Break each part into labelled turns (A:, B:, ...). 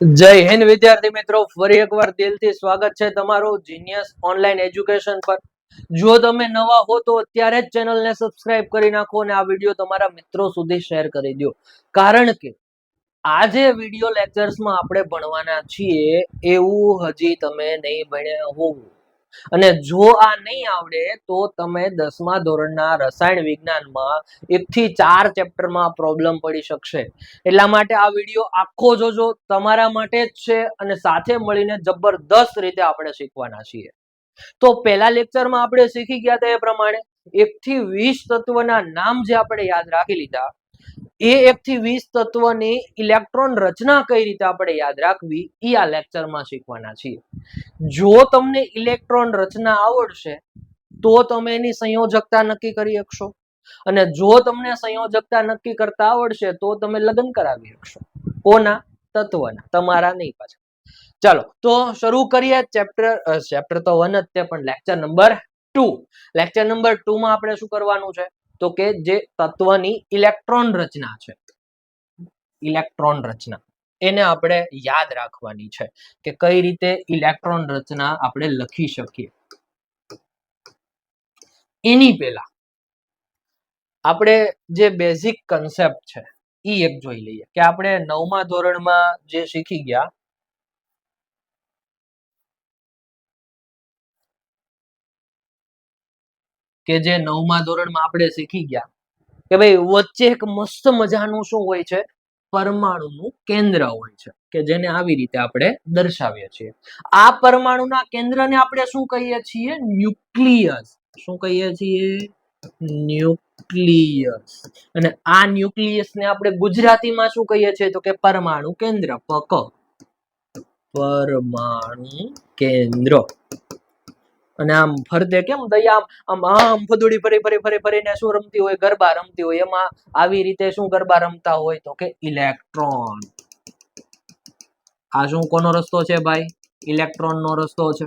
A: જય હિન્દ, વિદ્યાર્થી મિત્રો. ફરી એકવાર દિલથી સ્વાગત છે તમારું જીનિયસ ઓનલાઈન એજ્યુકેશન પર. જો તમે નવા હો તો અત્યારે જ ચેનલને સબસ્ક્રાઇબ કરી નાખો અને આ વીડિયો તમારા મિત્રો સુધી શેર કરી દો. કારણ કે આજે વીડિયો લેક્ચર્સમાં આપણે ભણવાના છીએ એવું હજી તમે નહીં ભણ્યા હોવ. અને જો આ નહીં આવડે, તો તમે દસમા ધોરણના રસાયણ વિજ્ઞાનમાં એકથી ચાર ચેપ્ટરમાં પ્રોબ્લેમ પડી શકશે. એટલા માટે આ વીડિયો આખો જોજો, તમારા માટે જ છે અને સાથે મળીને જબરદસ્ત રીતે આપણે શીખવાના છીએ. તો પહેલા લેક્ચરમાં આપણે શીખી ગયા હતા એ પ્રમાણે એક થી વીસ તત્વના નામ જે આપણે યાદ રાખી લીધા એ એક થી વીસ તત્વની ઇલેક્ટ્રોન રચના કઈ રીતે આપણે યાદ રાખવી એ આ લેક્ચરમાં શીખવાના છીએ. જો તમને ઇલેક્ટ્રોન રચના આવડશે, તો તમે એની સંયોજકતા નક્કી કરી શકશો. અને જો તમને સંયોજકતા નક્કી કરતા આવડશે, તો તમે લગ્ન કરાવી શકશો. કોના? તત્વના. તમારા નહીં પાછા. ચાલો, તો શરૂ કરીએ ચેપ્ટર ચેપ્ટર તો વન જ તે પણ lecture number two lecture number two માં આપણે શું કરવાનું છે? તો કે જે તત્વની ઇલેક્ટ્રોન રચના છે. ઇલેક્ટ્રોન રચના. એને આપણે યાદ રાખવાની છે કે કઈ રીતે ઇલેક્ટ્રોન રચના આપણે લખી શકીએ. એની પહેલા આપણે જે બેઝિક કન્સેપ્ટ છે એ એક જોઈ લઈએ કે આપણે નવમા ધોરણમાં જે શીખી ગયા કે જે નવમા ધોરણમાં આપણે શીખી ગયા, કે ભાઈ વચ્ચે એક મસ્ત મજાનું શું હોય છે? પરમાણુનું કેન્દ્ર હોય છે, કે જેને આવી રીતે આપણે દર્શાવીએ છીએ. આ પરમાણુના કેન્દ્રને આપણે શું કહીએ છીએ? ન્યુક્લિયસ. શું કહીએ છીએ? ન્યુક્લિયસ. અને આ ન્યુક્લિયસ ને આપણે ગુજરાતીમાં શું કહીએ છીએ? તો કે પરમાણુ કેન્દ્ર, પક. પરમાણુ કેન્દ્ર. અને આમ ફરતે કેમ દયા? આમ આમ ફદુડી ફરી ફરી ફરી, ફરીને શું રમતી હોય? ગરબા રમતી હોય. એમાં આવી રીતે શું ગરબા રમતા હોય? તો કે ઇલેક્ટ્રોન. આ શું કોનો રસ્તો છે ભાઈ? ઇલેક્ટ્રોન નો રસ્તો છે.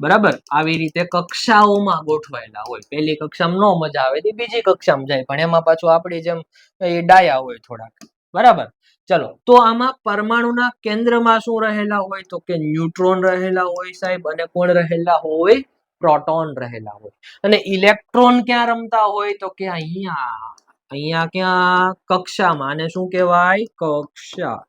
A: બરાબર? આવી રીતે કક્ષાઓમાં ગોઠવાયેલા હોય. પહેલી કક્ષામાં નો મજા આવે. તે બીજી કક્ષામાં જાય. પણ એમાં પાછું આપણી જેમ એ ડાયા હોય થોડાક. બરાબર? ચલો, તો આમાં પરમાણુના કેન્દ્રમાં શું રહેલા હોય? તો કે ન્યુટ્રોન રહેલા હોય સાહેબ, અને કોણ રહેલા હોય? પ્રોટોન રહેલા હોય. અને ઇલેક્ટ્રોન ક્યાં રમતા હોય? તો કે અહીંયા અહીંયા ક્યાં? કક્ષામાં. અને શું કહેવાય? કક્ષા.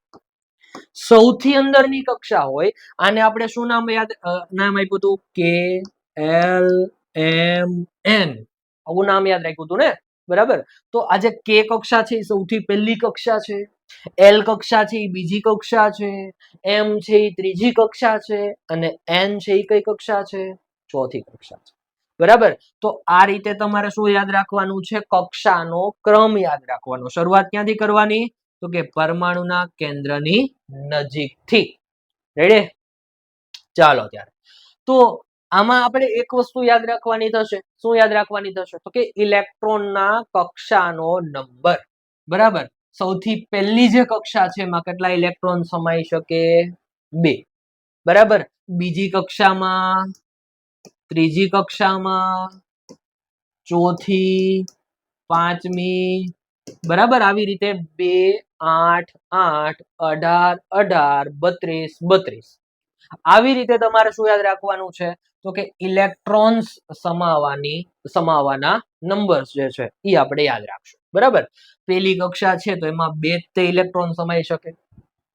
A: સૌથી અંદરની કક્ષા હોય. આને આપણે શું નામ યાદ નામ આપ્યું હતું? કે એલ, એમ, એન. આવું નામ યાદ રાખ્યું હતું ને? બરાબર? તો આજે કે કક્ષા છે? સૌથી પહેલી કક્ષા છે. એલ કક્ષા છે એ બીજી કક્ષા છે, એમ છે એ ત્રીજી કક્ષા છે, અને એન છે એ કઈ કક્ષા છે? ચોથી કક્ષા છે. બરાબર? તો આ રીતે તમારે શું યાદ રાખવાનું છે? કક્ષાનો ક્રમ યાદ રાખવાનો. શરૂઆત ક્યાંથી કરવાની? તો કે પરમાણુના કેન્દ્રની નજીકથી. રેડે ચાલો ત્યારે. તો આમાં આપણે એક વસ્તુ યાદ રાખવાની થશે. શું યાદ રાખવાની થશે? તો કે ઇલેક્ટ્રોનના કક્ષાનો નંબર. બરાબર? સૌથી પહેલી જે કક્ષા છે એમાં કેટલા ઇલેક્ટ્રોન સમાઈ શકે? બે. બરાબર? બીજી કક્ષામાં, ત્રીજી કક્ષામાં, ચોથી, પાંચમી, બરાબર? આવી રીતે બે, આઠ આઠ, અઢાર અઢાર, બત્રીસ બત્રીસ. આવી રીતે તમારે શું યાદ રાખવાનું છે? તો કે ઇલેક્ટ્રોન્સ સમાવાની, સમાવાના નંબર્સ જે છે એ આપણે યાદ રાખશું. બરાબર? પેલી કક્ષા છે તો એમાં બે તે ઇલેક્ટ્રોન સમાઈ શકે.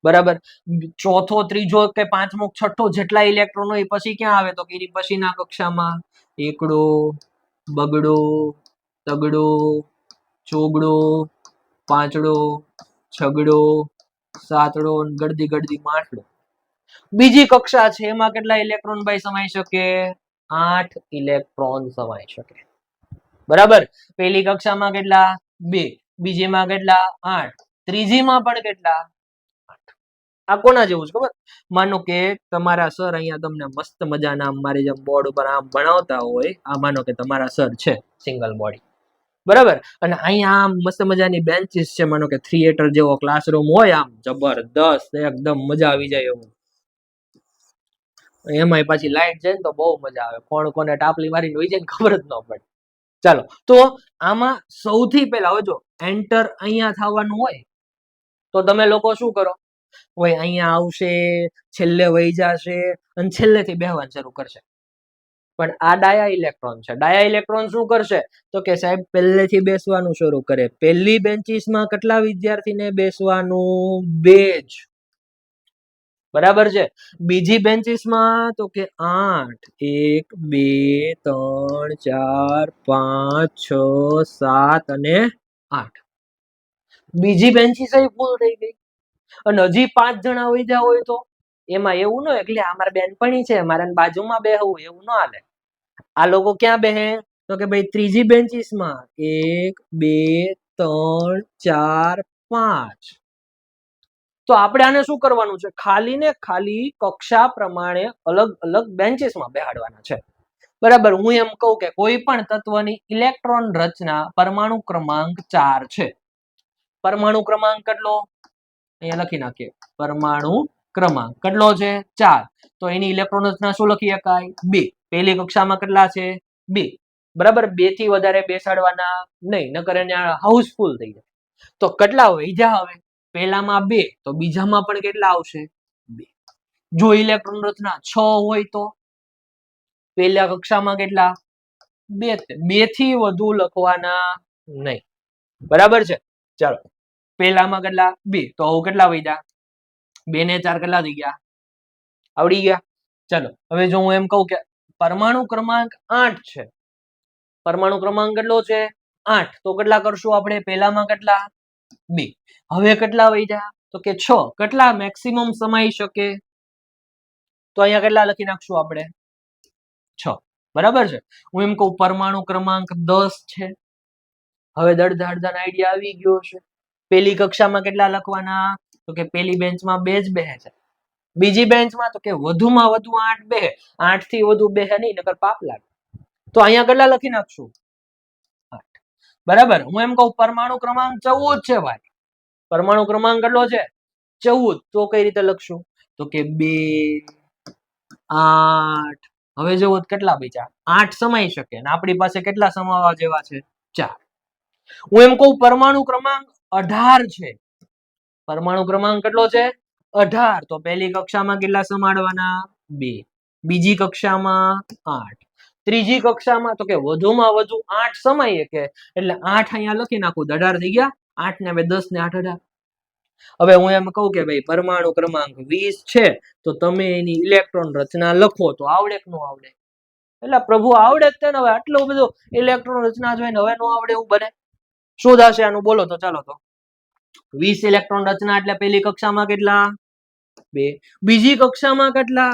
A: બરાબર? ચોથો, ત્રીજો કે પાંચમો, છઠ્ઠો જેટલા ઇલેક્ટ્રોન એ પછી ક્યાં આવે? તો કે એની પછીના કક્ષામાં એકડો, બગડો, તગડો, ચોગડો, પાંચડો, છગડો, સાતડો ગડદી ગળદી માટડો. બીજી કક્ષા છે, એમાં કેટલા ઇલેક્ટ્રોન ભાઈ સમાઈ શકે? આઠ ઇલેક્ટ્રોન સમાઈ શકે. બરાબર? પેલી કક્ષામાં કેટલા? બે. બીજીમાં કેટલા? આઠ. ત્રીજીમાં પણ કેટલા? આ કોના જેવું છે, ખબર? માનો કે તમારા સર અહીંયા તમને મસ્ત મજાના મારી જેમ બોર્ડ ઉપર આમ ભણાવતા હોય, આ માનો કે તમારા સર છે સિંગલ બોડી બરાબર? અને અહીંયા આમ મસ્ત મજાની બેન્ચીસ છે, માનો કે થિયેટર જેવો ક્લાસરૂમ હોય, આમ જબરદસ્ત, એકદમ મજા આવી જાય એવું. એમાંય પાછી લાઈટ જાય ને તો બહુ મજા આવે. કોણ કોને ટાપલી મારીને હોય જાય ને ખબર જ ન પડે. ચાલો, તો આમાં સૌથી પહેલા હવે એન્ટર અહીંયા થવાનું હોય, તો તમે લોકો શું કરો? ભાઈ અહીંયા આવશે, છેલ્લે વહી જશે અને છેલ્લેથી બેહવાનું શરૂ કરશે. પણ આ ડાયા ઇલેક્ટ્રોન છે. ડાયા ઇલેક્ટ્રોન શું કરશે? તો કે સાહેબ, પહેલેથી બેસવાનું શરૂ કરે. પહેલી બેન્ચીસમાં કેટલા વિદ્યાર્થીને બેસવાનું? બે જ. બરાબર છે? બીજી બેન્ચીસમાં તો કે આઠ, એક, બે, ત્રણ, ચાર, પાંચ, છ, સાત અને આઠ. બીજી બેન્ચીસ ફૂલ થઈ ગઈ. અને હજી પાંચ જણા હોય જ્યાં હોય તો? એમાં એવું ન એટલે અમારે બેનપણી છે મારે બાજુમાં બેહવું, એવું ન હાલે. આ લોકો ક્યાં બેહે? તો કે ભાઈ ત્રીજી બેન્ચીસમાં. એક, બે, ત્રણ, ચાર, પાંચ. તો આપણે આને શું કરવાનું છે? ખાલી ને ખાલી કક્ષા પ્રમાણે અલગ અલગ બેન્ચીસમાં બેહાડવાના છે. બરાબર? હું એમ કહું કે કોઈ પણ તત્વની ઇલેક્ટ્રોન રચના પરમાણુ ક્રમાંક ચાર છે. પરમાણુ ક્રમાંક કેટલો? અહીંયા લખી નાખીએ. પરમાણુ ક્રમાંક કેટલો છે? ચાર. તો એની ઇલેક્ટ્રોન રચના શું લખી શકાય? બે. પહેલી કક્ષામાં કેટલા છે? બે. બરાબર? બેથી વધારે બેસાડવાના નહીં. નકર એને હાઉસફુલ થઈ જાય. તો કેટલા વધ્યા હવે પહેલામાં બે, તો બીજામાં પણ કેટલા આવશે? બે. જો ઇલેક્ટ્રોન રચના છ હોય તો? પહેલા કક્ષામાં કેટલા? બે બેથી વધુ લખવાના નહીં. બરાબર છે? ચાલો. પહેલામાં કેટલા? બે. તો હવે કેટલા વધ્યા બે ને ચાર કેટલા થઈ ગયા? આવડી ગયા. ચાલો. હવે જો હું એમ કહું કે પરમાણુ ક્રમાંક આઠ છે. પરમાણુ ક્રમાંક કેટલો છે? આઠ. તો કેટલા કરશું આપણે? પહેલામાં કેટલા? બે. હવે કેટલા વધ્યા તો કે છ. કેટલા મેક્સિમમ સમાઈ શકે? તો અહીંયા કેટલા લખી નાખશું આપણે? છ. બરાબર છે? હું એમ કહું, પરમાણુ ક્રમાંક દસ છે. હવે દડધા અડધા આઈડિયા આવી ગયો છે પેલી કક્ષામાં કેટલા લખવાના? તો કે પેલી બેન્ચમાં બે જ બેહે છે. બીજી બેન્ચમાં તો કે વધુમાં વધુ આઠ બે. આઠથી વધુ બે નહીં, નકર પાપ લાગે. તો અહીંયા કેટલા લખી નાખશું? બરાબર? હું એમ કહું, પરમાણુ ક્રમાંક ચૌદ છે ભાઈ. પરમાણુ ક્રમાંક કેટલો છે? ચૌદ. તો કઈ રીતે લખશું? તો કે બે, આઠ. હવે જુઓ કેટલા બીજા આઠ સમાઈ શકે અને આપણી પાસે કેટલા સમાવા જેવા છે? ચાર. હું એમ કહું, પરમાણુ ક્રમાંક અઢાર છે. પરમાણુ ક્રમાંક કેટલો છે? અઢાર. તો પહેલી કક્ષામાં કેટલા સમાડવાના? બે. બીજી કક્ષામાં આઠ. ત્રીજી કક્ષામાં તો કે વધુમાં વધુ આઠ સમાય કે એટલે આઠ અહીંયા લખી નાખું અઢાર થઈ ગયા, આઠ ને હવે દસ ને આઠ અઢાર. હવે હું એમ કહું કે ભાઈ પરમાણુ ક્રમાંક વીસ છે, તો તમે એની ઇલેક્ટ્રોન રચના લખો, તો આવડે કે ન આવડે? એટલે પ્રભુ આવડે જ તેને હવે આટલું બધું ઇલેક્ટ્રોન રચના જોઈને હવે ન આવડે એવું બને? શું થશે આનું? બોલો તો, ચાલો તો. વીસ ઇલેક્ટ્રોન રચના એટલે પેલી કક્ષામાં કેટલા? બે. બીજી કક્ષામાં કેટલા?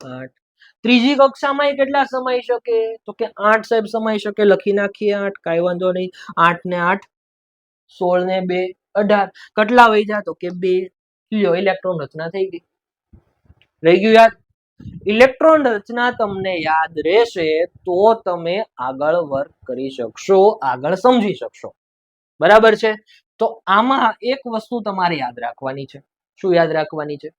A: આઠ. ત્રીજી કક્ષામાં કેટલા સમાઈ શકે? તો કે આઠ સાહેબ સમાઈ શકે, લખી નાખીએ આઠ, કાંઈ વાંધો નહીં. આઠ ને આઠ સોળ ને બે, અઢાર. કેટલા વહી તો કે બે. લ્યો, ઇલેક્ટ્રોન રચના થઈ ગઈ. રહી ગયું યાદ? ઇલેક્ટ્રોન રચના તમને યાદ રહેશે તો તમે આગળ વર્ક કરી શકશો, આગળ સમજી શકશો. બરાબર છે? તો આમાં એક વસ્તુ તમારે યાદ રાખવાની છે. શું યાદ રાખવાની છે?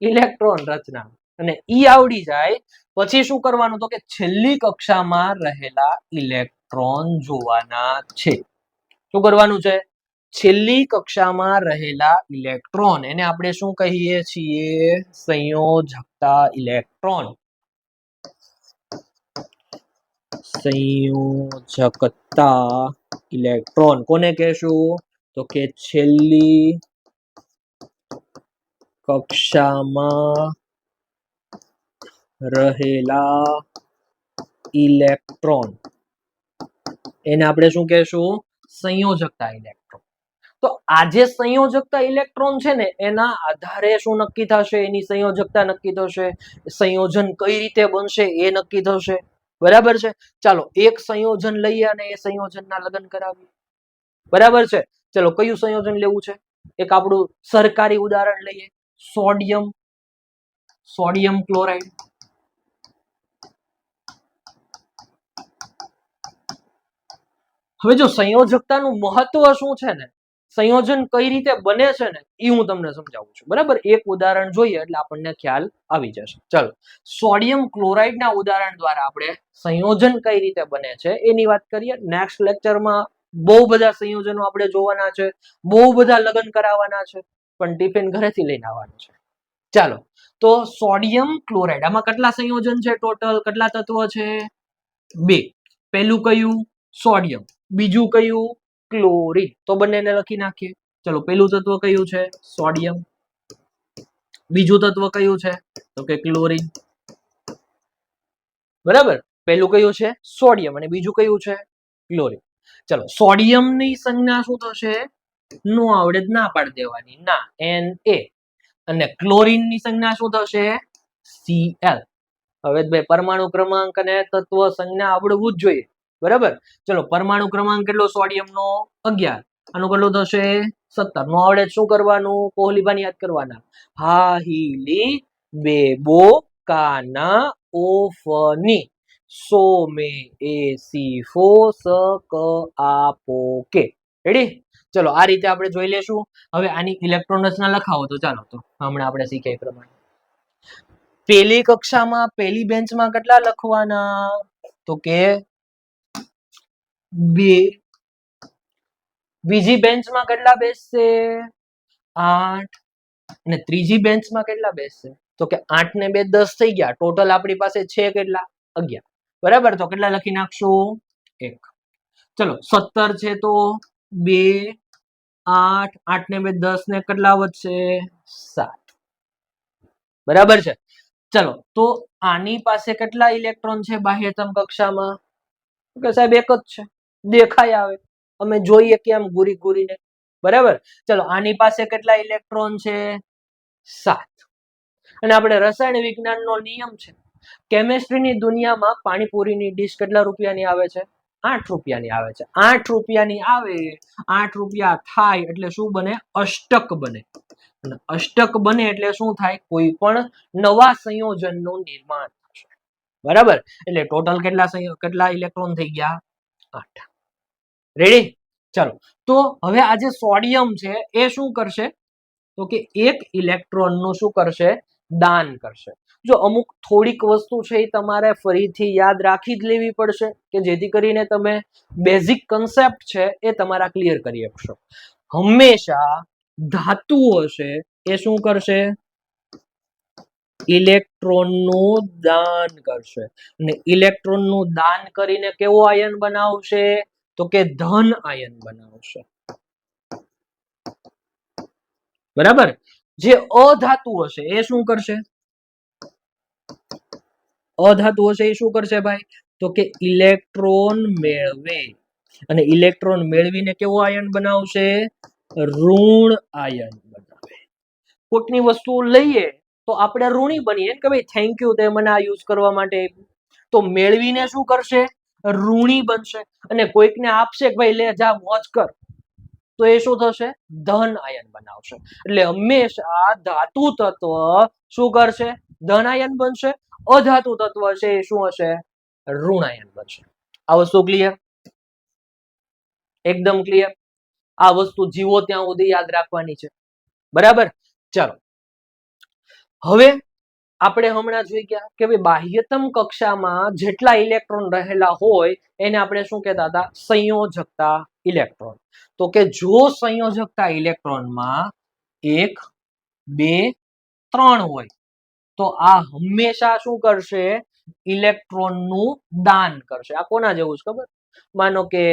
A: ઇલેક્ટ્રોન રચના. અને ઈ આવડી જાય. પછી શું કરવાનું તો કે છેલ્લી કક્ષામાં રહેલા ઇલેક્ટ્રોન જોવાના છે. શું કરવાનું છે? છેલ્લી કક્ષામાં રહેલા ઇલેક્ટ્રોન, એને આપણે શું કહીએ છીએ? સંયોજકતા ઇલેક્ટ્રોન. સંયોજકતા ઇલેક્ટ્રોન. કોને કહેશું? તો કે છેલ્લી કક્ષામાં રહેલા ઇલેક્ટ્રોન. એને આપણે શું કહેશું? સંયોજકતા ઇલેક્ટ્રોન. તો આ જે સંયોજકતા ઇલેક્ટ્રોન છે ને, એના આધારે શું નક્કી થશે? એની સંયોજકતા નક્કી થશે. સંયોજન કઈ રીતે બનશે એ નક્કી થશે. બરાબર છે? ચાલો, એક સંયોજન લઈએ અને એ સંયોજનના લગ્ન કરાવીએ. બરાબર છે? ચલો, કયું સંયોજન લેવું છે? એક આપણું સરકારી ઉદાહરણ લઈએ. સોડિયમ. Sodium chloride. હવે જો સંયોજકતાનું મહત્વ શું છે ને? સંયોજન કઈ રીતે બને છે ને? એ હું તમને સમજાવું છું. બરાબર? એક ઉદાહરણ જોઈએ એટલે આપણને ખ્યાલ આવી જશે. ચલો. સોડિયમ ક્લોરાઇડના ઉદાહરણ દ્વારા આપણે સંયોજન કઈ રીતે બને છે એની વાત કરીએ. નેક્સ્ટ લેક્ચરમાં બહુ બધા સંયોજનો આપણે જોવાના છે. બહુ બધા લગ્ન કરાવવાના છે. પણ ટિફિન ઘરેથી લઈને આવવાનું છે. ચાલો. તો સોડિયમ ક્લોરાઇડ. આમાં કેટલા સંયોજન છે ટોટલ? કેટલા તત્વો છે? બે. પહેલું કયું? સોડિયમ. બીજું કયું? ક્લોરિન. તો બંનેને લખી નાખીએ. ચલો પહેલું તત્વ કયું છે? સોડિયમ. બીજું તત્વ કયું છે? તો કે ક્લોરિન. બરાબર? પહેલું કયું છે? સોડિયમ. અને બીજું કયું છે? ક્લોરિન. ચલો, સોડિયમની સંજ્ઞા શું થશે? નો આવડે ના પાડી દેવાની. ના, એન, એ. અને ક્લોરિનની સંજ્ઞા શું થશે? સીએલ હવે બે પરમાણુ ક્રમાંક અને તત્વ સંજ્ઞા આવડવું જ જોઈએ. બરાબર? ચલો, પરમાણુ ક્રમાંક કેટલો સોડિયમ નો અગિયાર. આનો કેટલો થશે? સત્તર. નો આવડે શું કરવાનું? કોહલીબાન યાદ કરવાના. હા બે, બો કાના ઓફની સો, મે, એ, સી, ફો, સ, ક, આ, પો, કે. રેડી ચલો, આ રીતે આપણે જોઈ લેશું. હવે આની ઇલેક્ટ્રોન રચના લખાવો તો ચાલો તો હમણાં આપણે શીખ્યા પ્રમાણે. પેલી કક્ષામાં, પેલી બેન્ચમાં કેટલા લખવાના? તો કે બે. બીજી બેન્ચમાં કેટલા બેસશે? આઠ. અને ત્રીજી બેન્ચમાં કેટલા બેસશે? તો કે આઠ ને બે દસ થઈ ગયા. ટોટલ આપણી પાસે છે કેટલા? અગિયાર. બરાબર? તો કેટલા લખી નાખશો? એક. ચલો, સત્તર છે તો બે, આઠ. આઠ ને બે દસ ને કેટલા વધશે? સાત. બરાબર છે? ચલો, તો આની પાસે કેટલા ઇલેક્ટ્રોન છે બાહ્યતમ કક્ષામાં? સાહેબ એક જ છે. દેખાય આવે. અમે જોઈએ કેમ ગુરી ગુરીને. બરાબર? ચલો, આની પાસે કેટલા ઇલેક્ટ્રોન છે? સાત. અને આપણે રસાયણ વિજ્ઞાનનો નિયમ છે. કેમેસ્ટ્રીની દુનિયામાં પાણીપુરીની ડીશ કેટલા રૂપિયાની આવે છે? આઠ રૂપિયાની આવે છે. આઠ રૂપિયાની આવે. આઠ રૂપિયા થાય એટલે શું બને? અષ્ટક બને. અને અષ્ટક બને એટલે શું થાય? કોઈ પણ નવા સંયોજનનું નિર્માણ બરાબર? એટલે ટોટલ કેટલા કેટલા ઇલેક્ટ્રોન થઈ ગયા? આઠ. રેડી ચાલો. તો હવે આ જે સોડિયમ છે, એ શું કરશે? તો કે એક ઇલેક્ટ્રોનનું શું કરશે? દાન કરશે. જો અમુક થોડીક વસ્તુ છે એ તમારે ફરીથી યાદ રાખી જ લેવી પડશે કે જેથી કરીને તમે બેઝિક કન્સેપ્ટ છે એ તમારા ક્લિયર કરી શકશો હંમેશા ધાતુ હશે એ શું કરશે? ઇલેક્ટ્રોનનું દાન કરશે. અને ઇલેક્ટ્રોનનું દાન કરીને કેવો આયન બનાવશે? તો કે ધન આયન બનાવશે. બરાબર? જે અધાતુ હશે, એ શું કરશે? અધાતુ હશે, એ શું કરશે ભાઈ? તો કે ઇલેક્ટ્રોન મેળવે. અને ઇલેક્ટ્રોન મેળવીને કેવો આયન બનાવશે? ઋણ આયન બનાવે. કોઈકની વસ્તુ લઈએ, તો આપણે ઋણી બનીએ. કે ભાઈ થેન્ક યુ તે મને આ યુઝ કરવા માટે તો મેળવીને શું કરશે? ઋણી બનશે અને કોઈકને આપશે કે ભાઈ લે જા મોજ કર. તો એ શું થશે? ધન આયન બનાવશે. એટલે હંમેશા ધાતુ તત્વ શું કરશે? ધન આયન બનશે. અધાતુ તત્વ છે એ શું હશે? ઋણ આયન બનશે. આ વસ્તુ ક્લિયર એકદમ ક્લિયર આ વસ્તુ જીવો ત્યાં સુધી યાદ રાખવાની છે. બરાબર? ચાલો. હવે આપણે હમણાં જોઈ ગયા કે ભાઈ બાહ્યતમ કક્ષામાં જેટલા ઇલેક્ટ્રોન રહેલા હોય, એને આપણે શું કહેતા હતા? સંયોજકતા ઇલેક્ટ્રોન. તો કે જો સંયોજકતા ઇલેક્ટ્રોનમાં એક, બે, ત્રણ હોય, તો આ હંમેશા શું કરશે? ઇલેક્ટ્રોનનું દાન કરશે. આ કોના જેવું છે ખબર? માનો કે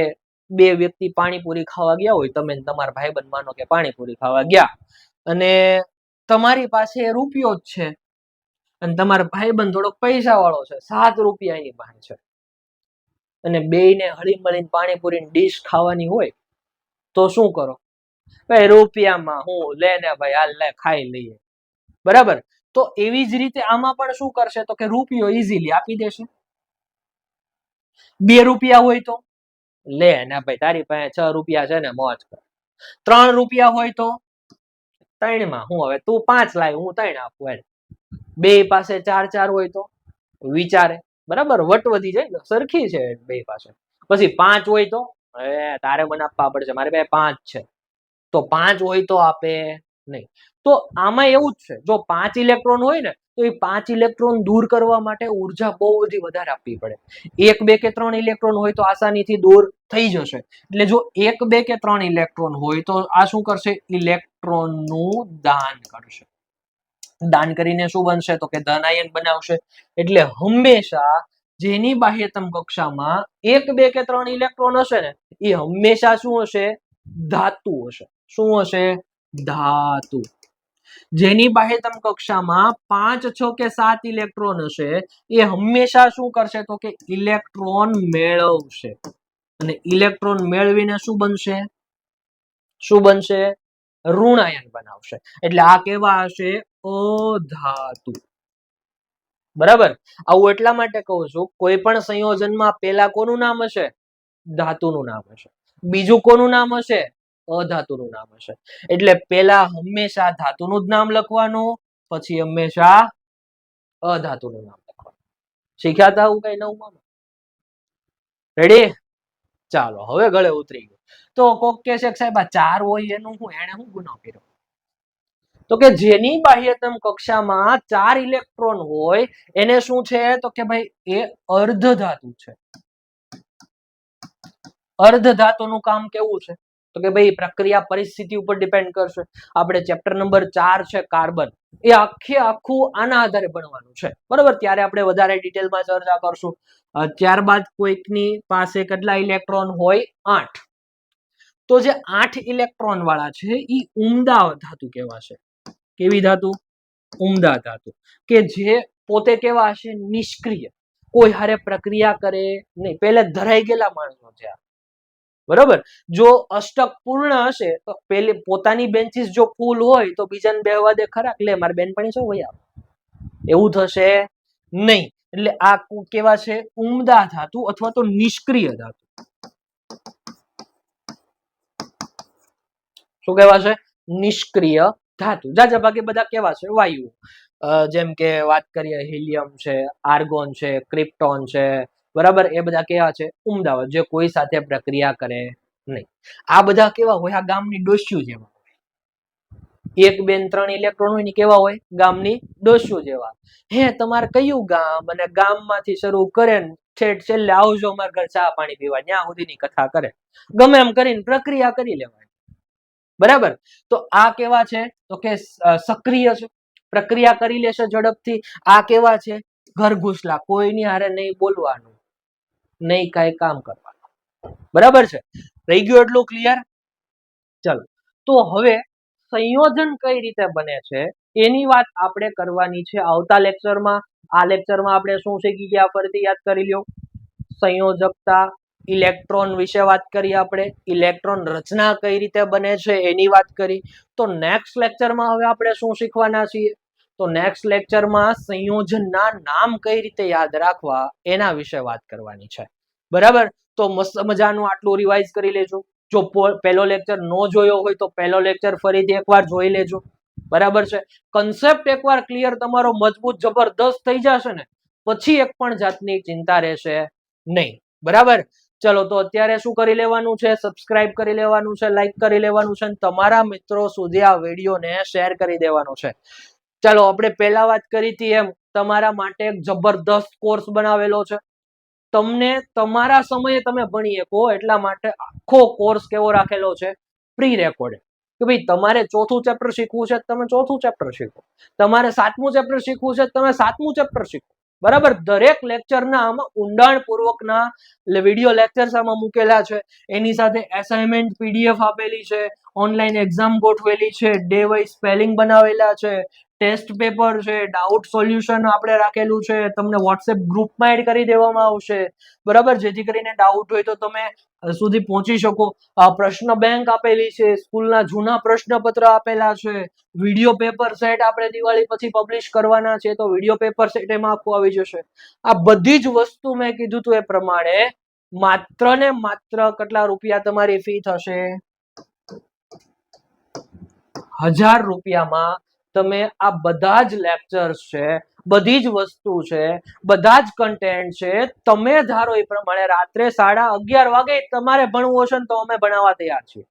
A: બે વ્યક્તિ પાણીપુરી ખાવા ગયા હોય, તમે તમારા તમારા ભાઈબંધ માનો કે પાણીપુરી ખાવા ગયા, અને તમારી પાસે રૂપિયો જ છે. અને તમારો ભાઈબંધ થોડોક પૈસા વાળો છે, સાત રૂપિયા એની પાસે છે. અને બેયને હળી મળીને પાણીપુરીની ડીશ ખાવાની હોય, તો શું કરો? ભાઈ, રૂપિયામાં હું, લે ને ભાઈ, હાલ લે, ખાઈ લઈએ. બરાબર? તો એવી જ રીતે આમાં પણ શું કરશે? તો કે રૂપિયો ઈઝીલી આપી દેશે. બે રૂપિયા હોય તો? લે ને ભાઈ, તારી પાસે છ રૂપિયા છે ને, મોજ કર. ત્રણ રૂપિયા હોય તો? ત્રણમાં, હું હવે તું પાંચ લાય, હું ત્રણ આપું, એમ. બે પાસે ચાર ચાર હોય તો વિચારે. બરાબર? વટ વધી જાય ને, સરખી છે બે પાસે. પછી પાંચ હોય તો, એ, તારે મને આપવા પડશે, મારી પાસે પાંચ છે. તો પાંચ હોય તો આપે નહીં. તો આમાં એવું જ છે, જો પાંચ ઇલેક્ટ્રોન હોય ને, તો એ પાંચ ઇલેક્ટ્રોન દૂર કરવા માટે ઊર્જા બહુ બધી વધારે આપવી પડે. એક, બે કે ત્રણ ઇલેક્ટ્રોન હોય તો આસાનીથી દૂર થઈ જશે. એટલે જો એક, બે કે ત્રણ ઇલેક્ટ્રોન હોય તો આ શું કરશે? ઇલેક્ટ્રોનનું દાન કરશે. દાન કરીને શું બનશે? તો કે ધન આયન બનાવશે. એટલે હંમેશા જેની બાહ્યતમ કક્ષામાં એક, બે કે ત્રણ ઇલેક્ટ્રોન હશે ને, એ હંમેશા શું હશે? ધાતુ હશે. શું હશે? ધાતુ. જેની બાહ્યતમ કક્ષામાં પાંચ, છ કે સાત ઇલેક્ટ્રોન હશે, એ હંમેશા શું કરશે? તો કે ઇલેક્ટ્રોન મેળવશે. અને ઇલેક્ટ્રોન મેળવીને શું બનશે? શું બનશે? ઋણાયન બનાવશે. એટલે આ કેવા હશે? અધાતુ. બરાબર? આવું એટલા માટે કહું છું, કોઈ પણ સંયોજનમાં પેલા કોનું નામ હશે? ધાતુનું નામ હશે. બીજું કોનું નામ હશે? અધાતુનું નામ હશે. એટલે પેલા હંમેશા ધાતુનું જ નામ લખવાનું, પછી હંમેશા અધાતુનું નામ લખવાનું. શીખ્યા હતા આવું કઈ નવું રેડી ચાલો, હવે ગળે ઉતરી ગયું. તો કોક કે છે સાહેબ, આ ચાર હોય એનું હું એને હું ગુનો કર્યો? તો કે જેની બાહ્યતમ કક્ષામાં ચાર ઇલેક્ટ્રોન હોય, એને શું છે? તો કે ભાઈ, એ અર્ધ ધાતુ છે. અર્ધ ધાતુનું કામ કેવું છે? તો કે ભાઈ પ્રક્રિયા પરિસ્થિતિ ઉપર ડિપેન્ડ કરશે. આપણે ચેપ્ટર નંબર ચાર છે કાર્બન એ આખે આખું આના આધારે ભણવાનું છે. બરોબર? ત્યારે આપણે વધારે ડિટેલમાં ચર્ચા કરશું. ત્યારબાદ કોઈકની પાસે કેટલા ઇલેક્ટ્રોન હોય? આઠ. તો જે આઠ ઇલેક્ટ્રોન વાળા છે એ ઉમદા ધાતુ કહેવાશે. કેવી ધાતુ? ઉમદા ધાતુ. કે જે પોતે કેવા હશે? નિષ્ક્રિય. કોઈ હારે પ્રક્રિયા કરે નહીં. પહેલે ધરાઈ ગયેલા માણસો છે. બરોબર? જો અષ્ટક પૂર્ણ હશે, તો પેલે પોતાની બેન્ચીસ જો ફૂલ હોય, તો બીજાને બેહવા દે ખરા? લે, મારે બેનપણી શું હોય એવું થશે નહીં. એટલે આ કેવા છે? ઉમદા ધાતુ અથવા તો નિષ્ક્રિય ધાતુ. શું કહેવા છે? નિષ્ક્રિય ધાતુ. જાજા ભાગે બધા કેવા છે? વાયુ. જેમ કે વાત કરીએ, હિલિયમ છે, આર્ગોન છે, ક્રિપ્ટોન છે, બરાબર? એ બધા કેવા છે? ઉમદા જે કોઈ સાથે પ્રક્રિયા કરે નહીં. આ બધા કેવા હોય? આ ગામની ડોસ્યુ જેવા એક, બેન, ત્રણ ઇલેક્ટ્રોન હોય ને કેવા હોય? ગામની ડોસ્યુ જેવા. હે, તમારે કયું ગામ અને ગામમાંથી શરૂ કરે ને છેટ છેલ્લે આવજો, અમારા ઘર ચા પાણી પીવા. ત્યાં સુધીની કથા કરે. ગમે એમ કરીને પ્રક્રિયા કરી લેવાની બરાબર? તો આ કેવા છે? તો કે સક્રિય છે. પ્રક્રિયા કરી લેશે ઝડપથી. આ કેવા છે? ઘરઘૂસલા. કોઈની હારે નહીં બોલવાનું. નહીં કાંઈ કામ કરવાનું. બરાબર છે? રહી ગયું એટલું ક્લિયર ચલો. તો હવે સંયોજન કઈ રીતે બને છે? એની વાત આપણે કરવાની છે આવતા લેક્ચરમાં આ લેક્ચરમાં આપણે શું શીખી ગયા? ફરીથી યાદ કરી લ્યો. સંયોજકતા ઇલેક્ટ્રોન વિશે વાત કરી આપણે. ઇલેક્ટ્રોન રચના કઈ રીતે બને છે એની વાત કરી. તો નેક્સ્ટ લેક્ચરમાં હવે આપણે શું શીખવાના છીએ? તો નેક્સ્ટ લેક્ચરમાં સંયોજનના નામ કઈ રીતે યાદ રાખવા એના વિશે વાત કરવાની છે. બરાબર? તો મસ્ત મજાનું આટલું રિવાઇઝ કરી લેજો. જો પહેલો લેક્ચર ન જોયો હોય તો પહેલો લેક્ચર ફરીથી એકવાર જોઈ લેજો. બરાબર છે? કન્સેપ્ટ એકવાર ક્લિયર તમારો મજબૂત જબરદસ્ત થઈ જશે ને, પછી એક પણ જાતની ચિંતા રહેશે નહીં. બરાબર? ચલો, તો અત્યારે શું કરી લેવાનું છે? સબસ્ક્રાઇબ કરી લેવાનું છે લાઈક કરી લેવાનું છે, અને તમારા મિત્રો સુધી આ વિડીયોને શેર કરી દેવાનો છે. ચાલો, આપણે પહેલા વાત કરી હતી એમ, તમારા માટે એક જબરદસ્ત કોર્સ બનાવેલો છે. તમને તમારા સમયે તમે ભણી શકો, એટલા માટે આખો કોર્સ કેવો રાખેલો છે? પ્રી રેકોર્ડ કે ભાઈ, તમારે ચોથું ચેપ્ટર શીખવું છે તમે ચોથું ચેપ્ટર શીખો. તમારે સાતમું ચેપ્ટર શીખવું છે તમે સાતમું ચેપ્ટર શીખો. બરાબર? દરેક લેક્ચરના આમાં ઊંડાણપૂર્વકના વીડિયો લેક્ચર્સ આમાં મૂકેલા છે. એની સાથે એસાઇનમેન્ટ પીડીએફ આપેલી છે. ઓનલાઈન એક્ઝામ ગોઠવેલી છે. ડે વાઇઝ સ્પેલિંગ બનાવેલા છે. ટેસ્ટ પેપર છે, ડાઉટ સોલ્યુશન આપણે રાખેલું છે, તમને વોટ્સએપ ગ્રુપમાં એડ કરી દેવામાં આવશે. બરાબર? જેથી કરીને ડાઉટ હોય તો તમે સુધી પહોંચી શકો. પ્રશ્ન બેંક આપેલી છે, સ્કૂલના જૂના પ્રશ્નપત્ર આપેલા છે. વીડિયો પેપર સેટ આપણે દિવાળી પછી પબ્લિશ કરવાના છે, તો વીડિયો પેપર સેટ એમાં આખું આવી જશે. આ બધી જ વસ્તુ મેં કીધું તું એ પ્રમાણે માત્ર ને માત્ર કેટલા રૂપિયા તમારી ફી થશે? હજાર રૂપિયામાં તમે આ બધા જ લેક્ચર્સ છે, બધી જ વસ્તુ છે, બધા જ કન્ટેન્ટ છે, તમે ધારો એ પ્રમાણે રાત્રે સાડા અગિયાર વાગે તમારે ભણવું હશે ને તો અમે ભણાવવા તૈયાર છીએ.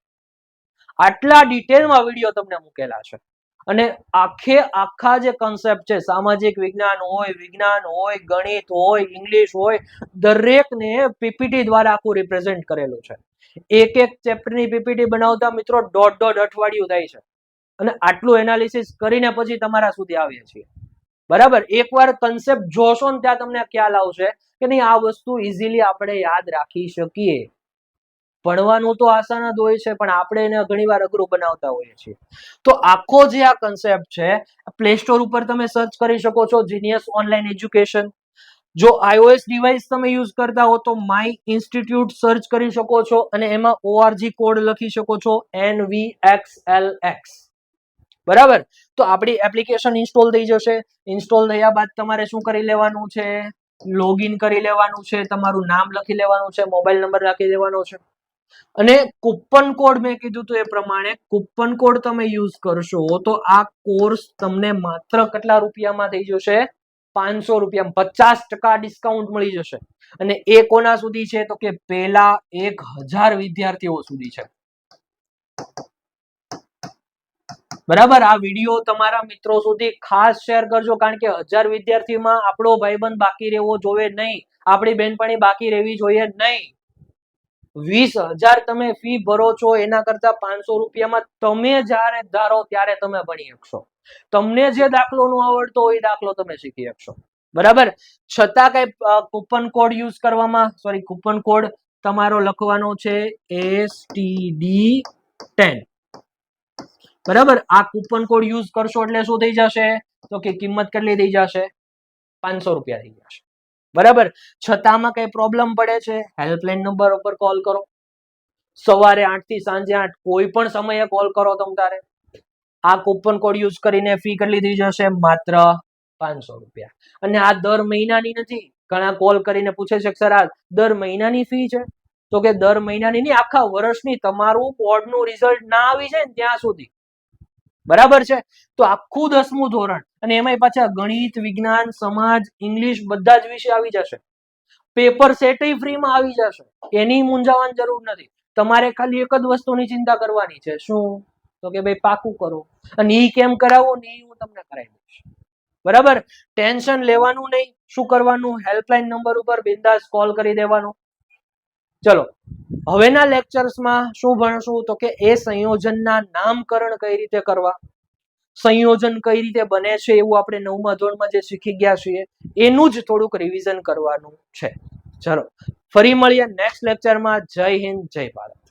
A: આટલા ડિટેલમાં વીડિયો તમને મૂકેલા છે. અને આખે, આખા જે કન્સેપ્ટ છે, સામાજિક વિજ્ઞાન હોય વિજ્ઞાન હોય, ગણિત હોય ઇંગ્લિશ હોય, દરેકને પીપીટી દ્વારા આખું રિપ્રેઝેન્ટ કરેલું છે. એક એક ચેપ્ટરની પીપીટી બનાવતા મિત્રો દોઢ દોઢ અઠવાડિયું થાય છે. અને આટલું એનાલિસિસ કરીને પછી તમારા સુધી આવીએ છીએ. બરાબર? એકવાર કન્સેપ્ટ જોશો ને ત્યાં તમને ખ્યાલ આવશે કે નહીં, આ વસ્તુ ઇઝીલી આપણે યાદ રાખી શકીએ. ભણવાનું તો આસાન જ હોય છે, પણ આપણે એને ઘણીવાર અઘરું બનાવતા હોઈએ છીએ. તો આખો જે આ કન્સેપ્ટ છે પ્લે સ્ટોર ઉપર તમે સર્ચ કરી શકો છો જીનિયસ ઓનલાઈન એજ્યુકેશન જો iOS ડિવાઇસ તમે યુઝ કરતા હો તો માય ઇન્સ્ટિટ્યૂટ સર્ચ કરી શકો છો અને એમાં ઓઆરજી કોડ લખી શકો છો N V X L X બરાબર? તો આપણી એપ્લિકેશન ઇન્સ્ટોલ થઈ જશે. ઇન્સ્ટોલ થયા બાદ તમારે શું કરી લેવાનું છે? લોગિન કરી લેવાનું છે, તમારું નામ લખી લેવાનું છે મોબાઈલ નંબર લખી દેવાનો છે. અને કૂપન કોડ મેં કીધું હતું એ પ્રમાણે કૂપન કોડ તમે યુઝ કરશો તો આ કોર્સ તમને માત્ર કેટલા રૂપિયામાં થઈ જશે? પાંચસો રૂપિયા, પચાસ ટકા ડિસ્કાઉન્ટ મળી જશે. અને એ કોના સુધી છે? તો કે પેલા એક હજાર વિદ્યાર્થીઓ સુધી છે. બરાબર? આ વીડિયો તમારા મિત્રો સુધી ખાસ શેર કરજો, કારણ કે હજાર વિદ્યાર્થીમાં આપણો ભાઈબંધ બાકી રહેવો જોઈએ નહીં. આપણી બેનપણી બાકી રહેવી જોઈએ નહીં. વીસ હજાર તમે ફી ભરો છો, એના કરતા પાંચસો રૂપિયામાં તમે જ્યારે ધારો ત્યારે તમે ભણી શકશો. તમને જે દાખલો નો આવડતો હોય એ દાખલો તમે શીખી શકશો. બરાબર? છતાં કઈ કૂપન કોડ યુઝ કરવામાં સોરી કૂપન કોડ તમારો લખવાનો છે એસ ટી ડી ટેન બરાબર? આ કૂપન કોડ યુઝ કરશો એટલે શું થઈ જશે? તો કે કિંમત કેટલી થઈ જશે? પાંચસો રૂપિયા થઈ જશે. બરાબર? છતાંમાં કઈ પ્રોબ્લેમ પડે છે? હેલ્પલાઇન નંબર ઉપર કોલ કરો. સવારે આઠથી સાંજે આઠ, કોઈ પણ સમયે કોલ કરો તમ તારે. આ કૂપન કોડ યુઝ કરીને ફી કેટલી થઈ જશે? માત્ર પાંચસો રૂપિયા. અને આ દર મહિનાની નથી. ઘણા કોલ કરીને પૂછે છે, સર, આ દર મહિનાની ફી છે? તો કે દર મહિનાની નહીં, આખા વર્ષની તમારું બોર્ડનું રિઝલ્ટ ના આવી જાય ને ત્યાં સુધી. બરાબર છે? તો આખું દસમું ધોરણ અને એમાંય પાછા ગણિત, વિજ્ઞાન, સમાજ, ઇંગ્લિશ બધા જ વિષય આવી જશે. પેપર સેટ ફ્રીમાં આવી જશે. એની મૂંઝાવાની જરૂર નથી. તમારે ખાલી એક જ વસ્તુની ચિંતા કરવાની છે. શું? તો કે ભાઈ પાકું કરો. અને ઈ કેમ કરાવો? ને ઈ હું તમને કરાવી દઈશ. બરાબર? ટેન્શન લેવાનું નહીં. શું કરવાનું? હેલ્પલાઇન નંબર ઉપર બિંદાસ કોલ કરી દેવાનો. ચલો, હવેના લેક્ચર્સમાં શું ભણશું? તો કે એ સંયોજનના નામકરણ કઈ રીતે કરવા? સંયોજન કઈ રીતે બને છે એવું આપણે નવમા ધોરણમાં જે શીખી ગયા છીએ, એનું જ થોડુંક રિવિઝન કરવાનું છે. ચલો, ફરી મળીએ નેક્સ્ટ લેક્ચરમાં જય હિન્દ, જય ભારત.